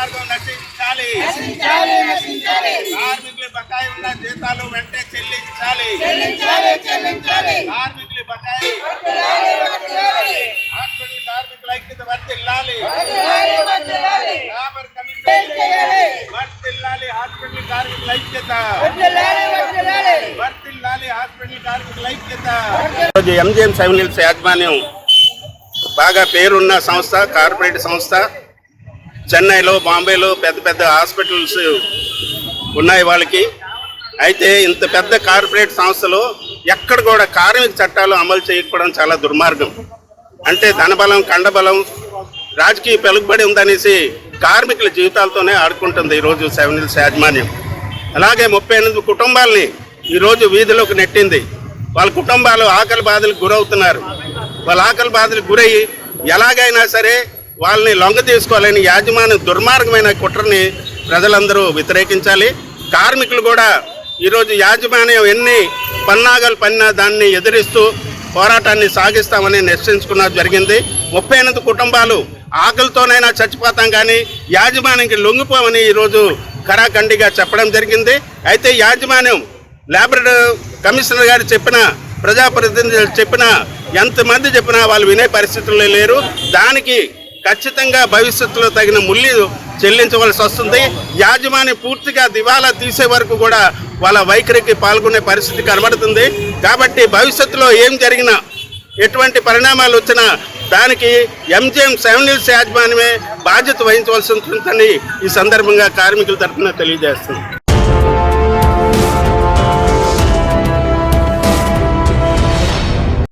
దుర్మార్గం నశించాలి. కార్మికులు బకాయి ఉన్న జీతాలు వెంటనే చెల్లించాలి. కార్మికులు బకాయి హాస్పిటల్ కార్మికుల ఐక్యత వర్తిల్లాలి. లేబర్ కమిషన్ వర్తిల్లాలి. హాస్పిటల్ కార్మికుల ఐక్యత. వర్తిల్లాలి హాస్పిటల్ కార్మికుల ఐక్యత. ఎంజిఎం సెవెన్ హిల్స్ యాజమాన్యం బాగా పేరున్న సంస్థ కార్పొరేట్ సంస్థ చెన్నైలో బాంబేలో పెద్ద పెద్ద హాస్పిటల్స్ ఉన్నాయి వాళ్ళకి. అయితే ఇంత పెద్ద కార్పొరేట్ సంస్థలు ఎక్కడ కూడా కార్మిక చట్టాలు అమలు చేయకపోవడం చాలా దుర్మార్గం. అంటే ధనబలం కండబలం రాజకీయ పెలుగుబడి ఉందనేసి కార్మికుల జీవితాలతోనే ఆడుకుంటుంది ఈరోజు సెవెన్ హిల్స్ యాజమాన్యం. అలాగే ముప్పై ఎనిమిది కుటుంబాలని ఈరోజు వీధిలోకి నెట్టింది. వాళ్ళ కుటుంబాలు ఆకలి బాధలకు గురవుతున్నారు. వాళ్ళ ఆకలి బాధలకు గురయ్యి ఎలాగైనా సరే వాళ్ళని లొంగ తీసుకోవాలని యాజమాన్య దుర్మార్గమైన కుట్రని ప్రజలందరూ వ్యతిరేకించాలి. కార్మికులు కూడా ఈరోజు యాజమాన్యం ఎన్ని పన్నాగాలు పన్నా దాన్ని ఎదిరిస్తూ పోరాటాన్ని సాగిస్తామని నిశ్చయించుకున్న జరిగింది. ముప్పై ఎనిమిది కుటుంబాలు ఆకలితోనైనా చచ్చిపోతాం కానీ యాజమాన్యానికి లొంగిపోమని ఈరోజు కరాఖండిగా చెప్పడం జరిగింది. అయితే యాజమాన్యం లేబర్ కమిషనర్ గారు చెప్పిన ప్రజాప్రతినిధులు చెప్పిన ఎంతమంది చెప్పినా వాళ్ళు వినే పరిస్థితుల్లో లేరు. దానికి ఖచ్చితంగా భవిష్యత్తులో తగిన ముల్లి చెల్లించవలసి వస్తుంది. యాజమాన్యం పూర్తిగా దివాలా తీసే వరకు కూడా వాళ్ళ వైఖరికి పాల్గొనే పరిస్థితి కనబడుతుంది. కాబట్టి భవిష్యత్తులో ఏం జరిగినా ఎటువంటి పరిణామాలు వచ్చినా దానికి ఎంజిఎం సెవెన్ యాజమాన్యమే బాధ్యత వహించవలసి ఉంటుందని ఈ సందర్భంగా కార్మికుల తరఫున తెలియజేస్తుంది